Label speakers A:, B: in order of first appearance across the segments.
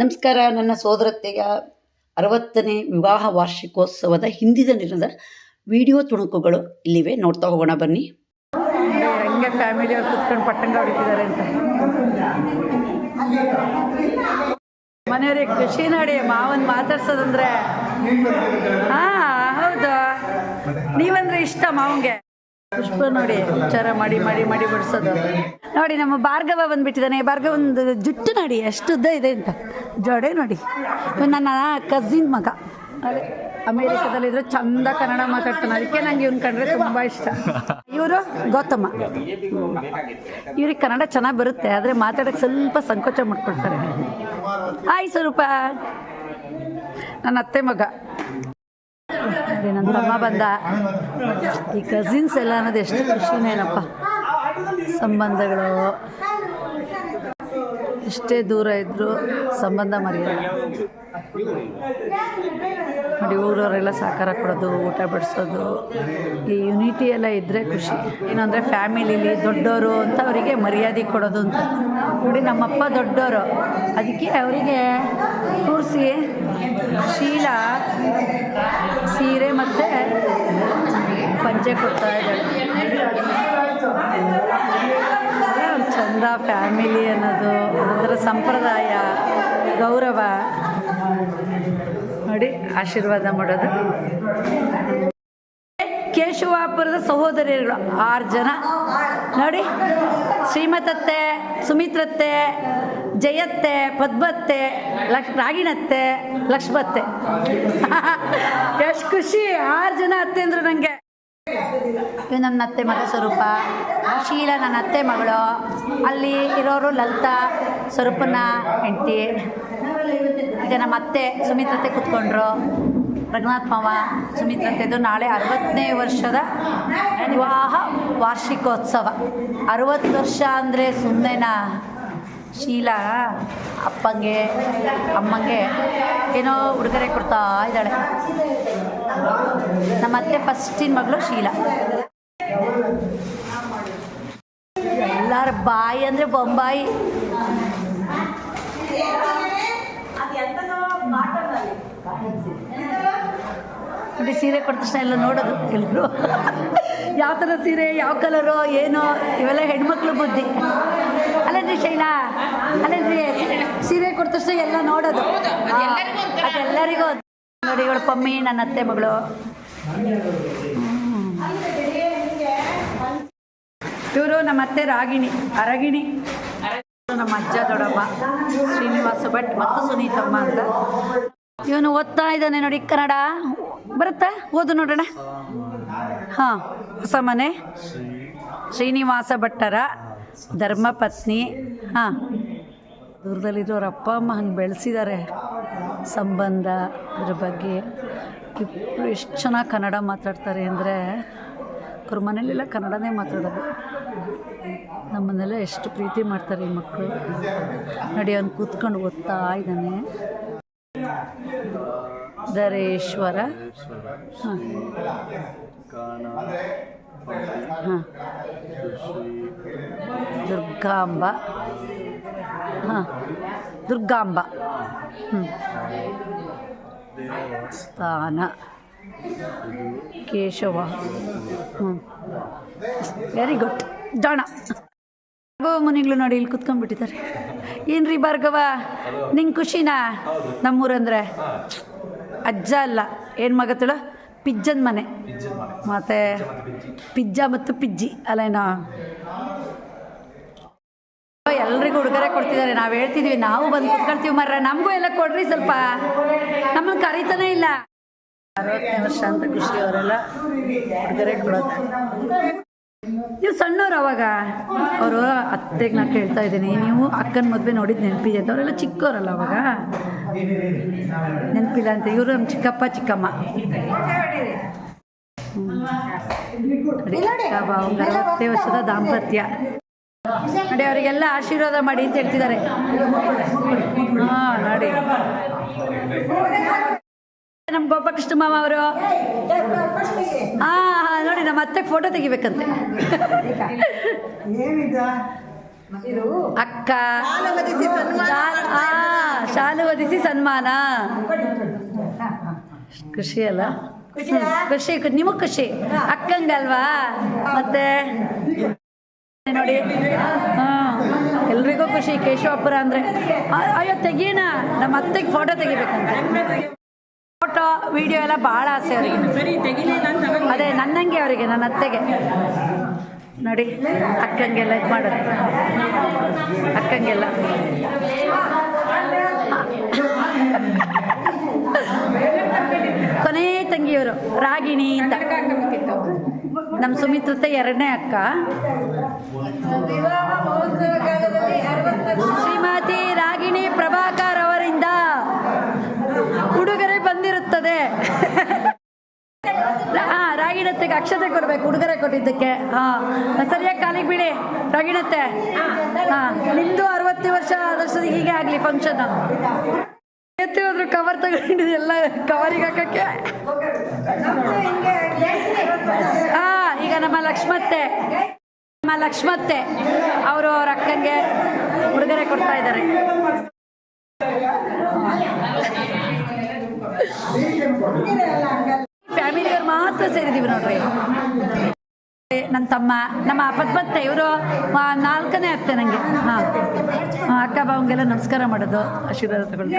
A: ನಮಸ್ಕಾರ, ನನ್ನ ಸೋದರತ್ತೆಯ ಅರವತ್ತನೇ ವಿವಾಹ ವಾರ್ಷಿಕೋತ್ಸವದ ಹಿಂದಿನ ದಿನದ ವಿಡಿಯೋ ತುಣುಕುಗಳು ಇಲ್ಲಿವೆ. ನೋಡ್ತಾ ಹೋಗೋಣ, ಬನ್ನಿ.
B: ಹೆಂಗೆ ಫ್ಯಾಮಿಲಿ ಕುತ್ಕೊಂಡು ಪಟ್ಟಂಗ ಹೊಡಿತಿದ್ದಾರೆ ಅಂತ. ಮನೆಯವ್ರಿಗೆ ಖುಷಿ ನೋಡಿ, ಮಾವನ್ ಮಾತಾಡ್ಸೋದಂದ್ರೆ. ಹಾ, ಹೌದು. ನೀವಂದ್ರೆ ಇಷ್ಟ ಮಾವಂಗೆ. ಪುಷ್ಪ ನೋಡಿ, ಉಚ್ಚಾರ ಮಾಡಿ ಮಾಡಿ ಮಾಡಿ ಬಿಡ್ಸೋದು. ನೋಡಿ, ನಮ್ಮ ಭಾರ್ಗವ ಬಂದ್ಬಿಟ್ಟಿದ್ದಾನೆ. ಭಾರ್ಗವಂದು ಜುಟ್ಟು ನೋಡಿ ಎಷ್ಟು ಉದ್ದ ಇದೆ ಅಂತ. ಜೋಡೆ ನೋಡಿ. ನನ್ನ ಕಸಿನ್ ಮಗ. ಅದೇ, ಅಮೇರಿಕಾದಲ್ಲಿದ್ರೆ ಚಂದ ಕನ್ನಡ ಮಾತಾಡ್ತಾನೆ. ಅದಕ್ಕೆ ನಂಗೆ ಇವ್ನ ಕಂಡ್ರೆ ತುಂಬ ಇಷ್ಟ. ಇವರು ಗೌತಮ. ಇವ್ರಿಗೆ ಕನ್ನಡ ಚೆನ್ನಾಗಿ ಬರುತ್ತೆ, ಆದರೆ ಮಾತಾಡೋಕ್ಕೆ ಸ್ವಲ್ಪ ಸಂಕೋಚ ಮಾಡ್ಕೊಳ್ತಾರೆ. ಹಾಯ್ ಸ್ವರೂಪ. ನನ್ನ ಅತ್ತೆ ಮಗ. ನನ್ನ ತಮ್ಮ ಬಂದ. ಈ ಕಸಿನ್ಸ್ ಎಲ್ಲ ಅನ್ನೋದು ಎಷ್ಟು ಖುಷಿನೇನಪ್ಪ. ಸಂಬಂಧಗಳು. ಎಷ್ಟೇ ದೂರ ಇದ್ದರೂ ಸಂಬಂಧ ಮರೆಯಲ್ಲ ನೋಡಿ, ಊರವರೆಲ್ಲ ಸಹಕಾರ ಕೊಡೋದು, ಊಟ ಬಡಿಸೋದು, ಈ ಯುನಿಟಿ ಎಲ್ಲ ಇದ್ದರೆ ಖುಷಿ. ಏನಂದರೆ ಫ್ಯಾಮಿಲಿಲಿ ದೊಡ್ಡವರು ಅಂತ ಅವರಿಗೆ ಮರ್ಯಾದೆ ಕೊಡೋದು ಅಂತ. ನೋಡಿ, ನಮ್ಮಪ್ಪ ದೊಡ್ಡವರು ಅದಕ್ಕೆ ಅವರಿಗೆ ಕೂರಿಸಿ ಶೀಲ, ಸೀರೆ ಮತ್ತು ಪಂಚೆ ಕೊಡ್ತಾ ಇದ್ದಾಳೆ ಒಂದ್ ಚಂದ ಫ್ಯಾಮಿಲಿ ಅನ್ನೋದು ಅದರ ಸಂಪ್ರದಾಯ, ಗೌರವ. ನೋಡಿ, ಆಶೀರ್ವಾದ ಮಾಡೋದು. ಕೇಶವಾಪುರದ ಸಹೋದರಿಯರು ಆರು ಜನ. ನೋಡಿ, ಶ್ರೀಮತತ್ತೆ, ಸುಮಿತ್ರತ್ತೆ, ಜಯತ್ತೆ, ಪದ್ಮತ್ತೆ ಲಕ್ಷ ರಾಗಿಣತ್ತೆ, ಲಕ್ಷ್ಮತ್ತೆ. ಎಷ್ಟು ಖುಷಿ, ಆರು ಜನ ಅತ್ತೆ ಅಂದ್ರೆ ನನಗೆ ಇದು ನನ್ನ ಅತ್ತೆ ಮಗ ಸ್ವರೂಪ. ಶೀಲ ನನ್ನ ಅತ್ತೆ ಮಗಳು. ಅಲ್ಲಿ ಇರೋರು ಲಲಿತಾ ಸ್ವರೂಪನ ಹೆಂಡತಿ. ಈಗ ನಮ್ಮ ಅತ್ತೆ ಸುಮಿತ್ರತೆ ಕೂತ್ಕೊಂಡ್ರು. ರಘುನಾಥ್ ಮಾವ ಸುಮಿತ್ರತೆದು ನಾಳೆ ಅರವತ್ತನೇ ವರ್ಷದ ವಿವಾಹ ವಾರ್ಷಿಕೋತ್ಸವ. ಅರವತ್ತು ವರ್ಷ ಅಂದರೆ ಸುಮ್ಮನೆನಾ ಶೀಲಾ, ಅಪ್ಪಂಗೆ, ಅಮ್ಮಂಗೆ ಏನೋ ಉಡುಗೊರೆ ಕೊಡ್ತಾ ಇದ್ದಾಳೆ. ನಮ್ಮ ಅತ್ತೆ ಫಸ್ಟಿನ ಮಗಳು ಶೀಲಾ. ಎಲ್ಲರ ಬಾಯಿ ಅಂದ್ರೆ ಬೊಂಬಾಯಿ. ನೋಡಿ ಸೀರೆ ಕೊಟ್ಟ ತಕ್ಷಣ ಎಲ್ಲ ನೋಡೋದು ಎಲ್ಲರೂ ಯಾವ ಥರ ಸೀರೆ ಯಾವ ಕಲರು ಏನೋ ಇವೆಲ್ಲ ಹೆಣ್ಮಕ್ಳು ಬುದ್ಧಿ. ಅಲ್ಲೇನ್ರಿ ಶೈಲಾ? ಅಲ್ಲೇನ್ರಿ? ಸೀರೆ ಕೊಟ್ಟ ತಕ್ಷಣ ಎಲ್ಲ ನೋಡೋದು. ಅದೆಲ್ಲರಿಗೂ ನೋಡಿ ಇವಳು ಪಮ್ಮಿ, ನನ್ನ ಅತ್ತೆ ಮಗಳು. ಇವರು ನಮ್ಮ ಅತ್ತೆ ರಾಗಿಣಿ, ಅರಗಿಣಿ. ನಮ್ಮ ಅಜ್ಜ ದೊಡ್ಡಮ್ಮ ಶ್ರೀನಿವಾಸ ಭಟ್ ಮತ್ತು ಸುನೀತಮ್ಮ ಅಂತ. ಇವನು ಓದ್ತಾ ಇದ್ದಾನೆ ನೋಡಿ ಕನ್ನಡ. ಬರುತ್ತಾ? ಓದು ನೋಡೋಣ. ಹಾಂ, ಹೊಸ ಮನೆ. ಶ್ರೀನಿವಾಸ ಭಟ್ಟರ ಧರ್ಮಪತ್ನಿ. ಹಾಂ. ದೂರದಲ್ಲಿರೋರು ಅಪ್ಪ ಅಮ್ಮ ಹಂಗೆ ಬೆಳೆಸಿದ್ದಾರೆ ಸಂಬಂಧ ಅದ್ರ ಬಗ್ಗೆ ಇಬ್ಬರು ಎಷ್ಟು ಚೆನ್ನಾಗಿ ಕನ್ನಡ ಮಾತಾಡ್ತಾರೆ ಅಂದರೆ ಅವ್ರ ಮನೇಲೆಲ್ಲ ಕನ್ನಡನೇ ಮಾತಾಡೋದು. ನಮ್ಮನ್ನೆಲ್ಲ ಎಷ್ಟು ಪ್ರೀತಿ ಮಾಡ್ತಾರೆ ಈ ಮಕ್ಕಳು ನಡಿ, ಅವ್ನು ಕೂತ್ಕೊಂಡು ಓದ್ತಾ ಇದ್ದಾನೆ. ದರೇಶ್ವರ ಹಾಂ. ಹಾಂ. ದುರ್ಗಾಂಬ. ಹಾಂ. ದುರ್ಗಾಂಬ. ಹ್ಞೂ ಸ್ಥಾನ. ಕೇಶವ. ಹ್ಞೂ ವೆರಿ ಗುಡ್ ಜಾಣ ಭಾರ್ಗವ ಮುನಿಗಳು ನೋಡಿ ಇಲ್ಲಿ ಕುತ್ಕೊಂಡ್ಬಿಟ್ಟಿದ್ದಾರೆ. ಏನ್ರಿ ಭಾರ್ಗವ? ನಿಂಗೆ ಖುಷಿನಾ? ನಮ್ಮೂರಂದ್ರೆ? ಅಜ್ಜ ಅಲ್ಲ. ಏನು ಮಗತ್ತಳ ಪಿಜ್ಜನ್ ಮನೆ. ಮತ್ತೆ ಪಿಜ್ಜಾ ಮತ್ತು ಪಿಜ್ಜಿ. ಅಲ್ಲೇನೋ? ಎಲ್ರಿಗೂ ಉಡುಗೊರೆ ಕೊಡ್ತಿದ್ದಾರೆ. ನಾವು ಹೇಳ್ತಿದ್ವಿ ನಾವು ಬಂದು ಕುತ್ಕೊಳ್ತೀವಿ ಮರ ನಮಗೂ ಎಲ್ಲ ಕೊಡ್ರಿ ಸ್ವಲ್ಪ. ನಮ್ಮನ್ನು ಕರೀತಾನೆ ಇಲ್ಲ. ಅರವತ್ತನೇ ವರ್ಷ ಅಂತ ಖುಷಿ ಅವರೆಲ್ಲ ಉಡುಗೊರೆ ಕೊಡೋದು. ನೀವು ಸಣ್ಣವ್ರು ಅವಾಗ. ಅವರು ಅತ್ತೆಗೆ ನಾನು ಕೇಳ್ತಾ ಇದ್ದೀನಿ. ನೀವು ಅಕ್ಕನ ಮದುವೆ ನೋಡಿದ್ದು ನೆನಪಿದೆ ಅಂತ. ಅವರೆಲ್ಲ ಚಿಕ್ಕವರಲ್ಲ ಅವಾಗ. ನೆನಪಿಲ್ಲ ಅಂತ. ಇವರು ನಮ್ಮ ಚಿಕ್ಕಪ್ಪ ಚಿಕ್ಕಮ್ಮ. ಅರವತ್ತೇ ವರ್ಷದ ದಾಂಪತ್ಯ. ನೋಡಿ ಅವರಿಗೆಲ್ಲ ಆಶೀರ್ವಾದ ಮಾಡಿ ಅಂತ ಹೇಳ್ತಿದ್ದಾರೆ. ಹಾಂ ನೋಡಿ. ನಮ್ಮ ಗೋಪಾಕೃಷ್ಣ ಮಾಮ ಅವರು. ಹಾ ಹಾಂ ನೋಡಿ ನಮ್ಮ ಅತ್ತೆಗೆ ಫೋಟೋ ತೆಗಿಬೇಕಂತೆ. ಅಕ್ಕ. ಶಾಲ್- ಒದಿಸಿ ಸನ್ಮಾನ ಖುಷಿ ಅಲ್ಲ? ಖುಷಿ ನಿಮಗ್ ಖುಷಿ? ಅಕ್ಕಂಗಲ್ವಾ ಮತ್ತೆ? ನೋಡಿ. ಹಾ, ಎಲ್ರಿಗೂ ಖುಷಿ. ಕೇಶವಪುರ ಅಂದ್ರೆ. ಅಯ್ಯೋ ತೆಗೀಣ ನಮ್ಮ ಅತ್ತೆಗೆ ಫೋಟೋ ತೆಗಿಬೇಕಂತ. ಫೋಟೋ ವಿಡಿಯೋ ಎಲ್ಲ ಭಾಳ ಆಸೆ ಅವರಿಗೆ. ಅದೇ, ನನ್ನಂಗೆ ಅವರಿಗೆ, ನನ್ನ ಅತ್ತೆಗೆ. ನೋಡಿ, ಅಕ್ಕಂಗೆಲ್ಲ ಇದು ಮಾಡೋದು. ಅಕ್ಕಂಗೆಲ್ಲ. ಕೊನೆ ತಂಗಿಯವರು, ರಾಗಿಣಿ ಅಂತ. ನಮ್ಮ ಸುಮಿತ್ರತೆ ಎರಡನೇ ಅಕ್ಕ. ಶ್ರೀಮತಿ ರಾಗಿಣಿ ಪ್ರಭಾಕರ್ ಅವರಿಂದ ಉಡುಗೊರೆ ಬಂದಿರುತ್ತದೆ. ಹಾ ರಾಗಿಣತ್ತೆಗೆ ಅಕ್ಷತೆ ಕೊಡ್ಬೇಕು ಉಡುಗೊರೆ ಕೊಟ್ಟಿದ್ದಕ್ಕೆ. ಹಾ ಸರಿಯಾಗಿ ಕಾಲಿಗೆ ಬಿಡಿ ರಾಗಿಣತ್ತೆ. ಹಾ ನಿಮ್ದು ಅರವತ್ತು ವರ್ಷ ಆದಷ್ಟು ಹೀಗೆ ಆಗ್ಲಿ ಫಂಕ್ಷನ್ ಕವರ್ ತಗೊಂಡು ಎಲ್ಲ ಕವರಿಗೆ ಹಾಕಕ್ಕೆ. ಹಾ, ಈಗ ನಮ್ಮ ಲಕ್ಷ್ಮತ್ತೆ. ನಮ್ಮ ಲಕ್ಷ್ಮತ್ತೆ ಅವರು ಅವ್ರ ಅಕ್ಕಂಗೆ ಉಡುಗೊರೆ ಕೊಡ್ತಾ ಇದ್ದಾರೆ. ಫ್ಯಾಮಿಲಿಯವ್ರು ಮಾತ್ರ ಸೇರಿದೀವಿ ನೋಡ್ರಿ. ನನ್ನ ತಮ್ಮ, ನಮ್ಮ ಪದ್ಮತ್ತೆ, ಇವರು ನಾಲ್ಕನೇ ಅತ್ತೆ ನನಗೆ ಹಾಂ. ಅಕ್ಕ ಬಾವಂಗೆಲ್ಲ ನಮಸ್ಕಾರ ಮಾಡೋದು, ಆಶೀರ್ವಾದ ತಗೊಂಡು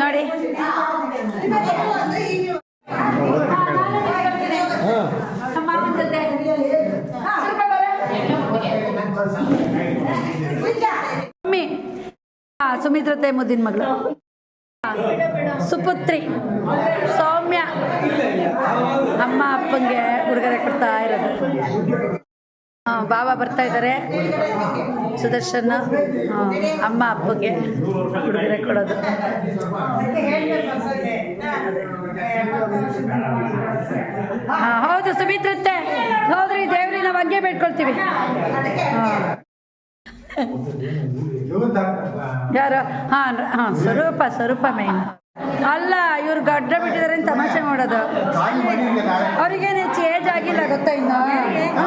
B: ನೋಡಿ ನಮ್ಮ ಮಾವನ ಜೊತೆ ಸ್ವಲ್ಪ ಬರ. ಮಮ್ಮಿ ಹಾ ಸುಮಿತ್ರತೆ ಮುದ್ದಿನ ಮಗಳು. ಸುಪುತ್ರಿ, ಸೌಮ್ಯ ಅಮ್ಮ ಅಪ್ಪಂಗೆ ಉಡುಗೊರೆ ಕೊಡ್ತಾ ಇರೋದು. ಬಾಬಾ ಬರ್ತಾ ಇದ್ದಾರೆ. ಸುದರ್ಶನ್ ಅಮ್ಮ ಅಪ್ಪಂಗೆ ಉಡುಗೊರೆ ಕೊಡೋದು. ಹೌದು ಸುಮಿತ್ರತ್ತೆ ಹೌದ್ರಿ ದೇವ್ರಿ ನಾವು ಹಂಗೆ ಬೇಡ್ಕೊಳ್ತೀವಿ. ಹಾ. ಯಾರು? ಹಾ ಹಾ ಸ್ವರೂಪ ಸ್ವರೂಪ ಮೇನ್. ಅಲ್ಲ ಇವ್ರು ಗಡ್ಡ ಬಿಟ್ಟಿದ್ದಾರೆ ಅಂತ ತಮಾಷೆ ಮಾಡೋದು. ಅವ್ರಿಗೇನು ಹೆಚ್ಚು ಏಜ್ ಆಗಿಲ್ಲ ಗೊತ್ತಾ ಇನ್ನು?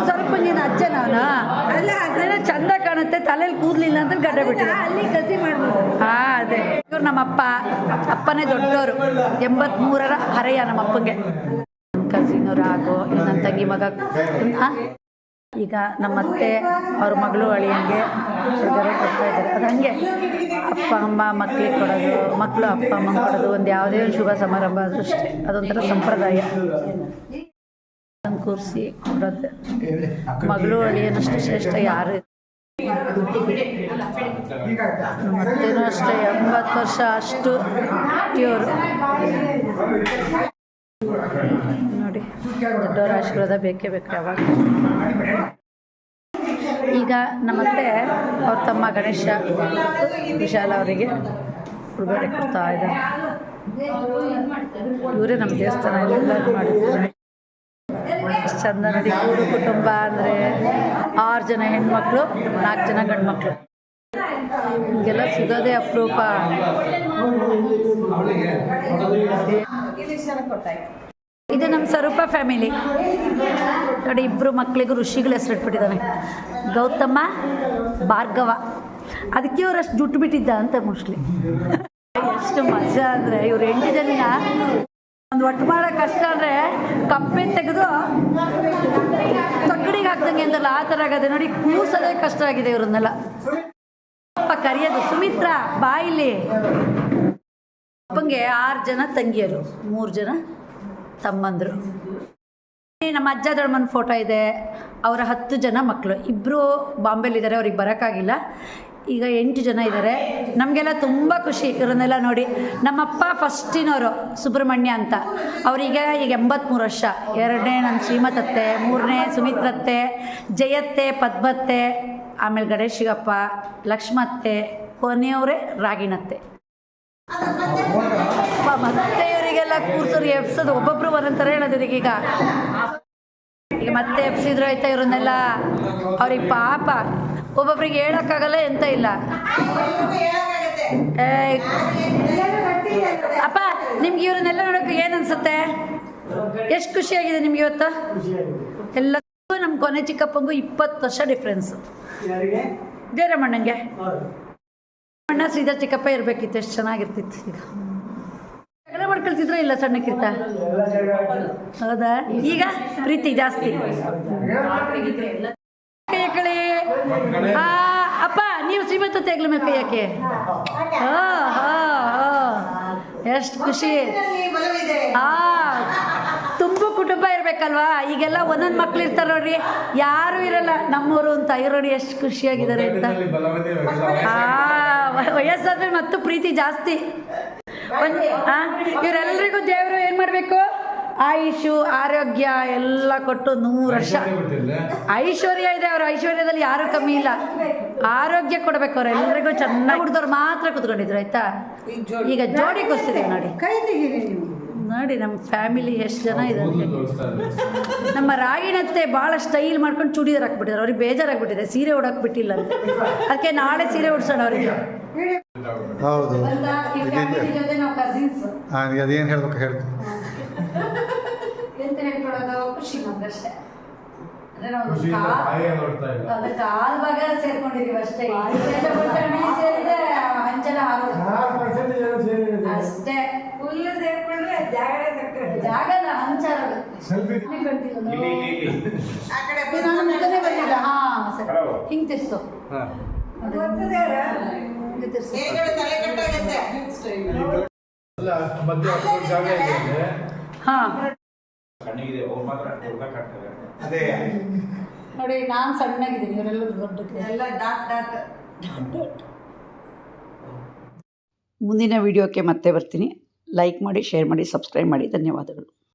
B: ಸ್ವಲ್ಪ ನೀನು ಅಜ್ಜ ನಾನು? ಅಲ್ಲ ಅದೆಲ್ಲ ಚಂದ ಕಾಣುತ್ತೆ ತಲೆಯಲ್ಲಿ ಕೂದಲಿಲ್ಲ ಅಂತ ಗಡ್ಡ ಬಿಟ್ಟಿದ್ದಾರೆ ಅಲ್ಲಿ ಕಸಿ ಮಾಡ್ಬೋದು. ಹಾ ಅದೇ. ಇವ್ರು ನಮ್ಮಪ್ಪ ಅಪ್ಪನೇ ದೊಡ್ಡವರು ಎಂಬತ್ಮೂರರ ಹರೆಯ ನಮ್ಮ ಅಪ್ಪಂಗೆ ಕಸಿನು ರಾಗು ನನ್ನ ತಂಗಿ ಮಗ? ಈಗ ನಮ್ಮ ಅತ್ತೆ ಅವ್ರ ಮಗಳು ಅಳಿಯಂಗೆ ಉಡುಗೊರೆ ಕೊಡ್ತಾ ಇದ್ದಾರೆ. ಅದು ಹಂಗೆ ಅಪ್ಪ, ಅಮ್ಮ, ಮಕ್ಳಿಗೆ ಕೊಡೋದು ಮಕ್ಕಳು ಅಪ್ಪ, ಅಮ್ಮ ಕೊಡೋದು, ಒಂದು ಯಾವುದೇ ಒಂದು ಶುಭ ಸಮಾರಂಭ ಆದರೂ ಅಷ್ಟೇ. ಅದೊಂಥರ ಸಂಪ್ರದಾಯ. ಕೂರಿಸಿ ಕೊಡೋದು. ಮಗಳು ಅಳಿಯನಷ್ಟು ಶ್ರೇಷ್ಠ ಯಾರು. ಮತ್ತೇನು ಅಷ್ಟೇ, ಎಂಬತ್ತು ವರ್ಷ ಅಷ್ಟು ಪ್ಯೂರ್. ದೊಡ್ಡವರ ಆಶೀರ್ವಾದ ಬೇಕೇ ಬೇಕು ಯಾವಾಗ. ಈಗ ನಮ್ಮತ್ತೆ ಅವ್ರ ತಮ್ಮ ಗಣೇಶ ವಿಶಾಲ ಅವರಿಗೆ ಉಡುಗೊರೆ ಕೊಡ್ತಾ ಇದ್ದಾರೆ. ಇವರೇ ನಮ್ಮ ದೇವಸ್ಥಾನ ಎಲ್ಲ ಮಾಡಿದ್ದಾರೆ. ಎಷ್ಟು ಚಂದ ನೋಡಿ ಕೂಡು ಕುಟುಂಬ ಅಂದರೆ ಆರು ಜನ ಹೆಣ್ಮಕ್ಳು ನಾಲ್ಕು ಜನ ಗಂಡ್ಮಕ್ಳು. ಹಿಂಗೆಲ್ಲ ಸಿಗೋದೇ ಅಪರೂಪ. ಇದು ನಮ್ಮ ಸ್ವರೂಪ ಫ್ಯಾಮಿಲಿ. ನೋಡಿ ಇಬ್ಬರು ಮಕ್ಕಳಿಗೂ ಋಷಿಗಳು ಹೆಸರು ಇಟ್ಬಿಟ್ಟಿದ್ದಾನೆ. ಗೌತಮ, ಭಾರ್ಗವ. ಅದಕ್ಕೆ ಅವ್ರು ಅಷ್ಟು ಜುಟ್ಟು ಬಿಟ್ಟಿದ್ದ ಅಂತ ಮೋಸ್ಟ್ಲಿ. ಎಷ್ಟು ಮಜಾ ಅಂದರೆ, ಇವ್ರು ಎಂಟು ಜನ ಒಂದು ಒಟ್ಟು ಮಾಡೋ ಕಷ್ಟ ಅಂದರೆ ಕಪ್ಪೆ ತೆಗೆದು ತಕ್ಕಡಿಗೆ ಹಾಕ್ದಂಗೆ ಅಂತಲ್ಲ, ಆ ಥರ ಆಗದೆ ನೋಡಿ, ಕೂಸೋದೇ ಕಷ್ಟ ಆಗಿದೆ ಇವ್ರನ್ನೆಲ್ಲ. ಅಪ್ಪ ಕರೆಯೋದು. ಸುಮಿತ್ರಾ ಬಾಯಿಲಿ ಅಪ್ಪಂಗೆ ಆರು ಜನ ತಂಗಿಯರು, ಮೂರು ಜನ. ತಮ್ಮಂದರು. ನಮ್ಮ ಅಜ್ಜ ದೊಡ್ಡಮ್ಮನ ಫೋಟೋ ಇದೆ ಅವರ ಹತ್ತು ಜನ ಮಕ್ಕಳು ಇಬ್ಬರು ಬಾಂಬೆಲಿದ್ದಾರೆ ಅವ್ರಿಗೆ ಬರೋಕ್ಕಾಗಿಲ್ಲ. ಈಗ ಎಂಟು ಜನ ಇದ್ದಾರೆ. ನಮಗೆಲ್ಲ ತುಂಬ ಖುಷಿ. ಇವರನ್ನೆಲ್ಲ ನೋಡಿ ನಮ್ಮಪ್ಪ ಫಸ್ಟಿನವರು ಸುಬ್ರಹ್ಮಣ್ಯ ಅಂತ. ಅವರಿಗೆ ಈಗ ಎಂಬತ್ತ್ಮೂರು ವರ್ಷ. ಎರಡನೇ ನನ್ನ ಶ್ರೀಮತತ್ತೆ ಮೂರನೇ ಸುಮಿತ್ರತ್ತೆ ಜಯತ್ತೆ ಪದ್ಮತ್ತೆ ಆಮೇಲೆ ಗಣೇಶಿಗಪ್ಪ ಲಕ್ಷ್ಮತ್ತೆ ಕೊನೆಯವರೇ ರಾಗಿಣತ್ತೆ. ಮತ್ತೆ ಇವರಿಗೆಲ್ಲ ಕೂರ್ಸೋರು ಎಬ್ಸೋದು, ಒಬ್ಬೊಬ್ರು ಒಂದೊಂಥರ ಹೇಳೋದು ಈಗ ಈಗ ಮತ್ತೆ ಎಬ್ಸಿದ್ರು ಆಯ್ತಾ ಇವ್ರನ್ನೆಲ್ಲ? ಅವ್ರಿಗೆ ಪಾಪ. ಒಬ್ಬೊಬ್ರಿಗೆ ಹೇಳೋಕ್ಕಾಗಲ್ಲ ಎಂತ ಇಲ್ಲ. ಅಪ್ಪ, ನಿಮ್ಗೆ ಇವ್ರನ್ನೆಲ್ಲ ನೋಡೋಕೆ ಏನು ಅನ್ಸುತ್ತೆ ಎಷ್ಟು ಖುಷಿಯಾಗಿದೆ ನಿಮ್ಗೆ ಇವತ್ತು? ಎಲ್ಲಕ್ಕೂ ನಮ್ಮ ಕೊನೆ ಚಿಕ್ಕಪ್ಪಂಗೂ ಇಪ್ಪತ್ತು ವರ್ಷ ಡಿಫ್ರೆನ್ಸ್ ದೇರಮ್ಮಣ್ಣಂಗೆ ಅಣ್ಣ ಸೀದಾ ಚಿಕ್ಕಪ್ಪ ಇರಬೇಕಿತ್ತು, ಎಷ್ಟು ಚೆನ್ನಾಗಿರ್ತಿತ್ತು ಈಗ. ಜಗಳ ಮಾಡ್ಕೊಳ್ತಿದ್ರ ಇಲ್ಲ ಸಣ್ಣಕ್ಕಿರ್ತ ಹೌದಾ? ಈಗ ಪ್ರೀತಿ ಜಾಸ್ತಿ. ಅಪ್ಪ, ನೀವು ಶ್ರೀಮಂತ ತೆಗ್ಲ ಮೇಲೆ ಕೈ ಯಾಕೆ ಎಷ್ಟು ಖುಷಿ. ಆ, ತುಂಬ ಕುಟುಂಬ ಇರಬೇಕಲ್ವಾ? ಈಗೆಲ್ಲ ಒಂದೊಂದು ಮಕ್ಳು ಇರ್ತಾರೆ ನೋಡ್ರಿ. ಯಾರು ಇರಲ್ಲ. ನಮ್ಮೂರು ಅಂತ ಇರೋಡಿ ಎಷ್ಟು ಖುಷಿಯಾಗಿದ್ದಾರೆ ಅಂತ. ಆ, ವಯಸ್ಸಾದ್ಮೇಲೆ ಮತ್ತು ಪ್ರೀತಿ ಜಾಸ್ತಿ. ಒಂದ್- ಆ, ಇವರೆಲ್ಲರಿಗೂ ದೇವರು ಏನು ಮಾಡಬೇಕು? ಆಯುಷು ಆರೋಗ್ಯ ಎಲ್ಲ ಕೊಟ್ಟು ನೂರು ವರ್ಷ. ಐಶ್ವರ್ಯ ಇದೆ ಅವ್ರ. ಐಶ್ವರ್ಯದಲ್ಲಿ ಯಾರು ಕಮ್ಮಿ ಇಲ್ಲ. ಆರೋಗ್ಯ ಕೊಡ್ಬೇಕು ಅವ್ರು. ಎಲ್ರಿಗೂ ಚೆನ್ನಾಗಿ ಹುಡ್ದವ್ರು ಮಾತ್ರ ಕುತ್ಕೊಂಡಿದ್ರು ಆಯ್ತಾ? ಈಗ ಜೋಡಿ ಕೊಸ್ತಿದ್ದೀವಿ ನೋಡಿ. ನೋಡಿ ನಮ್ಮ ಫ್ಯಾಮಿಲಿ ಎಷ್ಟು ಜನ ಇದ್ದಾರೆ. ನಮ್ಮ ರಾಗಿಣತ್ತೆ ಭಾಳ ಸ್ಟೈಲ್ ಮಾಡ್ಕೊಂಡು ಚೂಡಿದಾರ್ ಹಾಕ್ಬಿಟ್ಟಿದ್ದಾರೆ. ಅವ್ರಿಗೆ ಬೇಜಾರಾಗ್ಬಿಟ್ಟಿದೆ. ಸೀರೆ ಓಡಾಕ್ಬಿಟ್ಟಿಲ್ಲ ಅಂತ. ಅದಕ್ಕೆ ನಾಳೆ ಸೀರೆ ಉಡ್ಸೋಣ ಅವರಿಗೆ.
C: ಹೌದು. ನನಗೆ ಅದೇನು ಹೇಳ್ಬೇಕು ಹೇಳ್ತೀನಿ
B: ಎಂತ ಹೇಳ್ಕೊಳ್ಳೋದು ಖುಷಿ ನಮ್ಗಷ್ಟೇ. ಅಂದ್ರೆ ನಾವು ಒಂದು ಕಾಲ್- ಅದೇ ಕಾಲ್ ಭಾಗ ಸೇರ್ಕೊಂಡಿದೀವಿ ಅಷ್ಟೇ. ಸೇರಿದ್ರೆ ಅಂಚನ ಆಗೋದು. ಅಷ್ಟೇ. ಫುಲ್ ಸೇರ್ಕೊಂಡ್ರೆ ಜಾಗನ ಹಂಚಾರೋದು. ಇಲ್ಲಿ ಬರ್ತಿಲ್ಲ ನಾನು ಮುಖನೇ ಬರ್ಲಿಲ್ಲ ಹಾ ಸರಿ. ಹಿಂಗ್ ತಿರ್ಸು ನೋಡಿ ನಾನು ಸಣ್ಣಗಿದ್ದೀನಿ ಇವರೆಲ್ಲ ದೊಡ್ಡಕ್ಕೆ. ಎಲ್ಲ
A: ಮುಂದಿನ ವಿಡಿಯೋಕ್ಕೆ ಮತ್ತೆ ಬರ್ತೀನಿ. ಲೈಕ್ ಮಾಡಿ ಶೇರ್ ಮಾಡಿ ಸಬ್ಸ್ಕ್ರೈಬ್ ಮಾಡಿ. ಧನ್ಯವಾದಗಳು.